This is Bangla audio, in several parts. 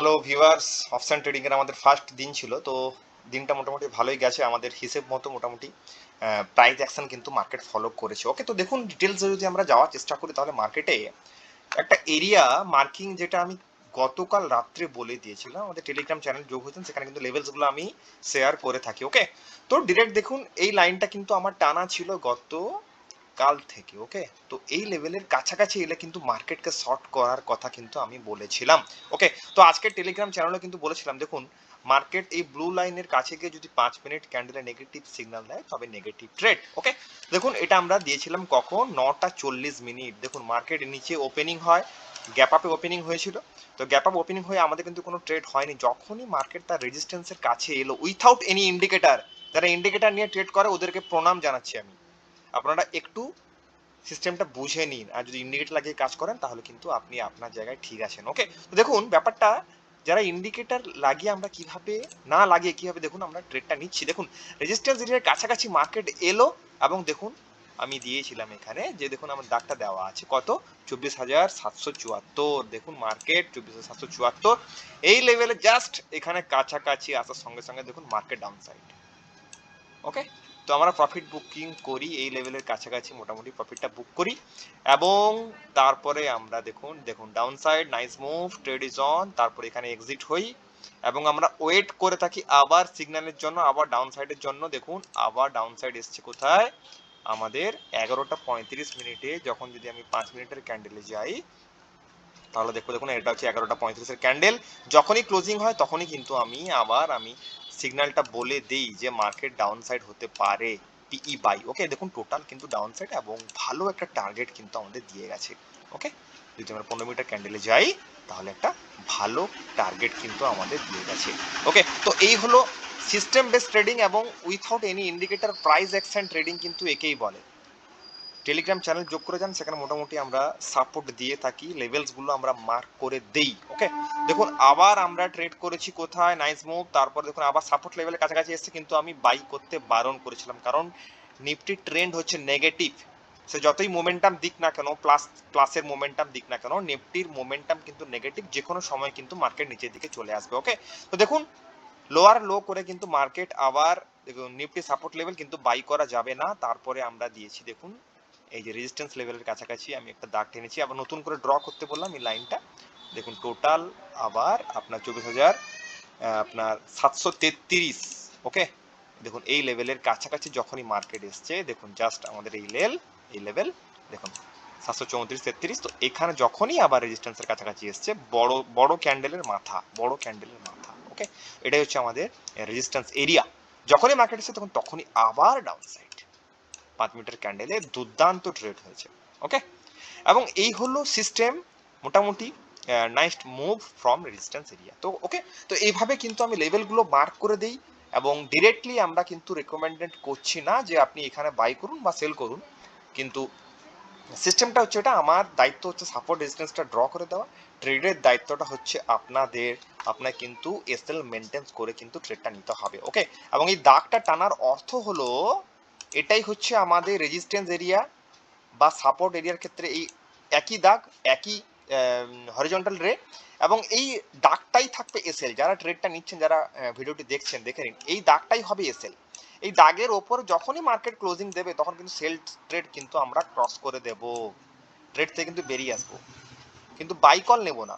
হ্যালো ভিউয়ার্স অপশন ট্রেডিং এর আমাদের ফার্স্ট দিন ছিল, তো দিনটা মোটামুটি ভালোই গেছে আমাদের হিসেব মতো মোটামুটি। প্রাইস অ্যাকশন কিন্তু মার্কেট ফলো করেছে। ওকে তো দেখুন ডিটেলসে যদি আমরা যাওয়ার চেষ্টা করি, তাহলে মার্কেটে একটা এরিয়া মার্কিং যেটা আমি গতকাল রাত্রে বলে দিয়েছিলাম, আমাদের টেলিগ্রাম চ্যানেল যোগ হয়েছেন সেখানে কিন্তু লেভেলসগুলো আমি শেয়ার করে থাকি ওকে তো ডিরেক্ট দেখুন, এই লাইনটা কিন্তু আমার টানা ছিল গত কাল থেকে ওকে তো এই লেভেলের কাছাকাছি এলে কিন্তু মার্কেটকে শর্ট করার কথা কিন্তু আমি বলেছিলাম ওকে তো আজকের টেলিগ্রাম চ্যানেলে কিন্তু বলেছিলাম, দেখুন মার্কেট এই ব্লু লাইনের কাছে গিয়ে যদি পাঁচ মিনিট ক্যান্ডেলে নেগেটিভ সিগন্যাল দেয়, তবে নেগেটিভ ট্রেড ওকে দেখুন, এটা আমরা দিয়েছিলাম কখন? নটা চল্লিশ মিনিট। দেখুন মার্কেট নিচে ওপেনিং হয় গ্যাপ আপে ওপেনিং হয়েছিল। তো গ্যাপ আপ ওপেনিং হয়ে আমাদের কিন্তু কোনো ট্রেড হয়নি। যখনই মার্কেট তার রেজিস্ট্যান্সের কাছে এলো উইথাউট এনি ইন্ডিকেটার যারা ইন্ডিকেটার নিয়ে ট্রেড করে, ওদেরকে প্রণাম জানাচ্ছি আমি। আপনারা একটু সিস্টেমটা বুঝে নিন। আর যদি ইন্ডিকেটর লাগিয়ে কাজ করেন, তাহলে কিন্তু আপনি আপনার জায়গায় ঠিক আছেন। ওকে তো দেখুন, ব্যাপারটা যারা ইন্ডিকেটর লাগিয়ে আমরা কীভাবে, না লাগিয়ে কীভাবে দেখুন, আমরা ট্রেডটা নিচ্ছি। দেখুন রেজিস্ট্যান্স এরিয়ার কাছাকাছি মার্কেট এলো এবং দেখুন, আমি দিয়েছিলাম এখানে যে দেখুন, আমার দাগটা দেওয়া আছে। কত? চব্বিশ হাজার সাতশো চুয়াত্তর। দেখুন মার্কেট চব্বিশ হাজার সাতশো চুয়াত্তর। এই লেভেলে জাস্ট এখানে কাছাকাছি আসার সঙ্গে সঙ্গে দেখুন মার্কেট ডাউন সাইড ওকে তো আমরা প্রফিট বুকিং করি, এই লেভেলের কাছাকাছি মোটামুটি প্রফিটটা বুক করি। এবং তারপরে আমরা দেখুন দেখুন down side nice move trade is on তারপরে এখানে এক্সিট হই। এবং আমরা ওয়েট করে থাকি আবার সিগন্যালের জন্য, আবার ডাউন সাইডের জন্য। দেখুন, আবার ডাউন সাইড এসছে কোথায়? আমাদের এগারোটা পঁয়ত্রিশ মিনিটে, যখন যদি আমি পাঁচ মিনিটের ক্যান্ডেলে যাই, তাহলে দেখো দেখুন, এটা হচ্ছে এগারোটা পঁয়ত্রিশের ক্যান্ডেল যখনই ক্লোজিং হয়, তখনই কিন্তু আমি আবার আমি সিগন্যালটা বলে দেই যে মার্কেট ডাউন সাইড হতে পারে পিই বাই ওকে দেখুন টোটাল কিন্তু ডাউন সাইড এবং ভালো একটা টার্গেট কিন্তু আমাদের দিয়ে গেছে। ওকে যদি আমরা পনেরো মিটার ক্যান্ডেলে যাই, তাহলে একটা ভালো টার্গেট কিন্তু আমাদের দিয়ে গেছে। ওকে তো এই হলো সিস্টেম বেস ট্রেডিং এবং without any indicator price action trading কিন্তু একেই বলে। টেলিগ্রাম চ্যানেল যোগ করে যান, সেখানে মোটামুটি আমরা সাপোর্ট দিয়ে থাকি লেভেলসগুলো আমরা মার্ক করে দেই ওকে দেখুন, আবার আমরা ট্রেড করেছি কোথায় নাইস মুভ তারপর দেখুন, আবার সাপোর্ট লেভেলের কাছাকাছি এসেছে, কিন্তু আমি বাই করতে বারণ করেছিলাম, কারণ নিফটি ট্রেন্ড হচ্ছে নেগেটিভ সে যতই মোমেন্টাম দিক না কেন প্লাস প্লাসের মোমেন্টাম দিক না কেন নিফটির মোমেন্টাম কিন্তু নেগেটিভ যে কোনো সময় কিন্তু মার্কেট নিচের দিকে চলে আসবে ওকে তো দেখুন লোয়ার লো করে কিন্তু মার্কেট আবার, দেখুন নিফটি সাপোর্ট লেভেল কিন্তু বাই করা যাবে না, তারপরে আমরা দিয়েছি, দেখুন এই যে রেজিস্ট্যান্স লেভেলের কাছাকাছি আমি একটা দাগ টেনেছি, আবার নতুন করে ড্র করতে বললাম এই লাইনটা দেখুন টোটাল আবার আপনার চব্বিশ হাজার আপনার সাতশো তেত্রিশ ওকে দেখুন, এই লেভেলের কাছাকাছি যখনই মার্কেট এসছে, দেখুন জাস্ট আমাদের এই লেল, এই লেভেল দেখুন, সাতশো চৌত্রিশ, তেত্রিশ, তো এখানে যখনই আবার রেজিস্ট্যান্সের কাছাকাছি এসছে, বড় বড় ক্যান্ডেলের মাথা, বড় ক্যান্ডেলের মাথা ওকে এটাই হচ্ছে আমাদের রেজিস্ট্যান্স এরিয়া যখনই মার্কেট এসছে, তখন, তখনই আবার ডাউন সাইড পাঁচ মিটার ক্যান্ডেলে দুর্দান্ত ট্রেড হয়েছে ওকে এবং এই হলো সিস্টেম মোটামুটি nice move from resistance area তো ওকে তো এইভাবে কিন্তু আমি লেভেলগুলো মার্ক করে দিই এবং ডিরেক্টলি আমরা কিন্তু রেকমেন্ডেড করছি না যে আপনি এখানে বাই করুন বা সেল করুন, কিন্তু সিস্টেমটা হচ্ছে এটা, আমার দায়িত্ব হচ্ছে সাপোর্ট রেজিস্ট্যান্সটা ড্র করে দেওয়া ট্রেডের দায়িত্বটা হচ্ছে আপনাদের, আপনার কিন্তু এসএল মেনটেন্স করে কিন্তু ট্রেডটা নিতে হবে ওকে এবং এই দাগটা টানার অর্থ হলো এটাই হচ্ছে আমাদের রেজিস্ট্যান্স এরিয়া বা সাপোর্ট এরিয়ার ক্ষেত্রে এই একই দাগ, একই হরিজন্টাল রে এবং এই দাগটাই থাকবে এসএল যারা ট্রেডটা নিচ্ছেন, যারা ভিডিওটি দেখছেন, দেখে নিন, এই দাগটাই হবে এসএল এই দাগের ওপর যখনই মার্কেট ক্লোজিং দেবে, তখন কিন্তু সেল ট্রেড কিন্তু আমরা ক্রস করে দেব। ট্রেড থেকে কিন্তু বেরিয়ে আসব। কিন্তু বাই কল নেব না।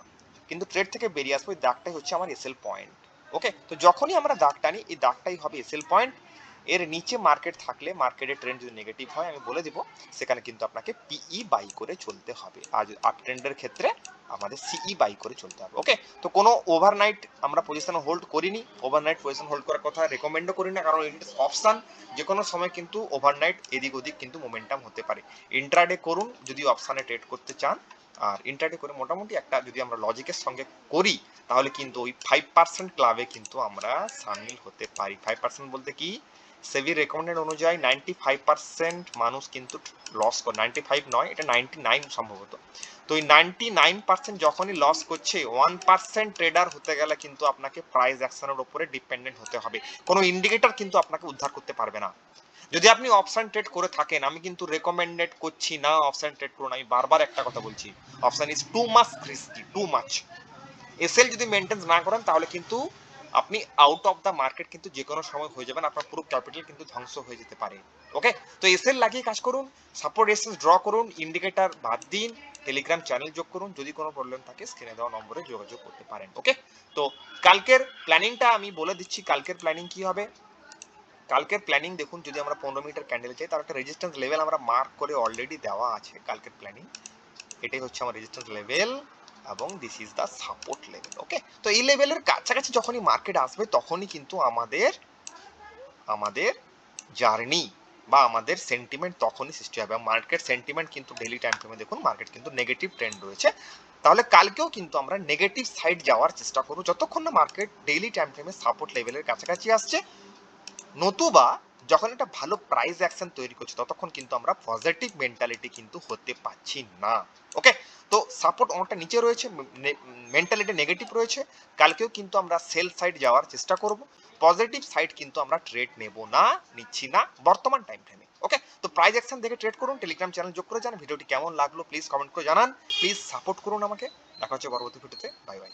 কিন্তু ট্রেড থেকে বেরিয়ে আসব, এই দাগটাই হচ্ছে আমার এসএল পয়েন্ট ওকে তো যখনই আমরা দাগ টানি এই দাগটাই হবে এসএল পয়েন্ট এর নিচে মার্কেট থাকলে মার্কেটের ট্রেন্ড যদি নেগেটিভ হয়, আমি বলে দিব, সেখানে কিন্তু আপনাকে পিই বাই করে চলতে হবে। আর আপ ট্রেন্ডের ক্ষেত্রে আমাদের সিই বাই করে চলতে হবে। ওকে তো কোনো ওভারনাইট আমরা পজিশন হোল্ড করিনি। ওভারনাইট পজিশন হোল্ড করার কথা রেকমেন্ডও করি না কারণ ইট অপশান যে কোনো সময় কিন্তু ওভারনাইট এদিক ওদিক কিন্তু মোমেন্টাম হতে পারে। ইন্ট্রাডে করুন, যদি অপশানে ট্রেড করতে চান। আর ইন্টারডে করে মোটামুটি একটা যদি আমরা লজিকের সঙ্গে করি, তাহলে কিন্তু ওই ফাইভ পার্সেন্ট ক্লাবে কিন্তু আমরা সামিল হতে পারি। ফাইভ পার্সেন্ট বলতে কি? সেভি রেকমেন্ডেড অনুযায়ী নাইনটি ফাইভ পার্সেন্ট মানুষ কিন্তু লস করে নাইনটি ফাইভ নয়, এটা নাইনটি নাইন সম্ভবত। তো এই নাইনটি নাইন পার্সেন্ট যখনই লস করছে ওয়ান পার্সেন্ট ট্রেডার হতে গেলে কিন্তু আপনাকে প্রাইস অ্যাকশনের উপরে ডিপেন্ডেন্ট হতে হবে। কোনো ইন্ডিকেটর কিন্তু আপনাকে উদ্ধার করতে পারবে না। যদি আপনি অপশন ট্রেড করে থাকেন, আমি কিন্তু রেকমেন্ডেড করছি না অপশন ট্রেড করুন, আমি বারবার একটা কথা বলছি। Option is too much risky too much SL যদি মেনটেন না করেন, তাহলে কিন্তু আপনি আউট অফ দ্য মার্কেট কিন্তু যে কোনো সময় হয়ে যাবেন, আপনার পুরো ক্যাপিটাল কিন্তু ধ্বংস হয়ে যেতে পারে। ওকে তো এসএল লাগিয়ে কাজ করুন সাপোর্ট রেসিস্টেন্স ড্র করুন ইন্ডিকেটর বাদ দিন টেলিগ্রাম চ্যানেল যোগ করুন, যদি কোনো প্রবলেম থাকে স্ক্রিনে দেওয়া নম্বরে যোগাযোগ করতে পারেন ওকে তো কালকের প্ল্যানিংটা আমি বলে দিচ্ছি, কালকের প্ল্যানিং কি হবে? কালকের প্ল্যানিং দেখুন, যদি আমরা পনেরো মিটার ক্যান্ডেল চাই, তার একটা রেজিস্ট্যান্স লেভেল আমরা মার্ক করে অলরেডি দেওয়া আছে কালকের প্ল্যানিং এটাই হচ্ছে আমার রেজিস্ট্যান্স লেভেল এবং this is the support level okay তো এই লেভেলের কাছাকাছি যখনই মার্কেট আসবে, তখনই কিন্তু আমাদের আমাদের জার্নি বা আমাদের সেন্টিমেন্ট তখনই সৃষ্টি হবে। মার্কেট সেন্টিমেন্ট কিন্তু ডেলি টাইম ফ্রেমে দেখুন মার্কেট কিন্তু নেগেটিভ ট্রেন্ড রয়েছে। তাহলে কালকেও কিন্তু আমরা নেগেটিভ সাইড যাওয়ার চেষ্টা করব। যতক্ষণ না মার্কেট ডেইলি টাইম ফ্রেমে সাপোর্ট লেভেলের কাছাকাছি আসছে, নতুবা যখন একটা ভালো প্রাইস অ্যাকশন তৈরি করছে, ততক্ষণ কিন্তু আমরা পজিটিভ মেন্টালিটি কিন্তু হতে পারছি না। তো সাপোর্ট অনেকটা নিচে রয়েছে মেন্টালিটি নেগেটিভ রয়েছে। কালকেও কিন্তু আমরা সেল সাইড যাওয়ার চেষ্টা করব। পজিটিভ সাইড কিন্তু আমরা ট্রেড নেব না, নিচ্ছি না বর্তমান টাইম ফ্রেমে ওকে তো প্রাইজ অ্যাকশন দেখে ট্রেড করুন টেলিগ্রাম চ্যানেল যোগ করে যান ভিডিওটি কেমন লাগল প্লিজ কমেন্ট করে জানান। প্লিজ সাপোর্ট করুন আমাকে। দেখা হচ্ছে পরবর্তী ভিডিওতে। Bye bye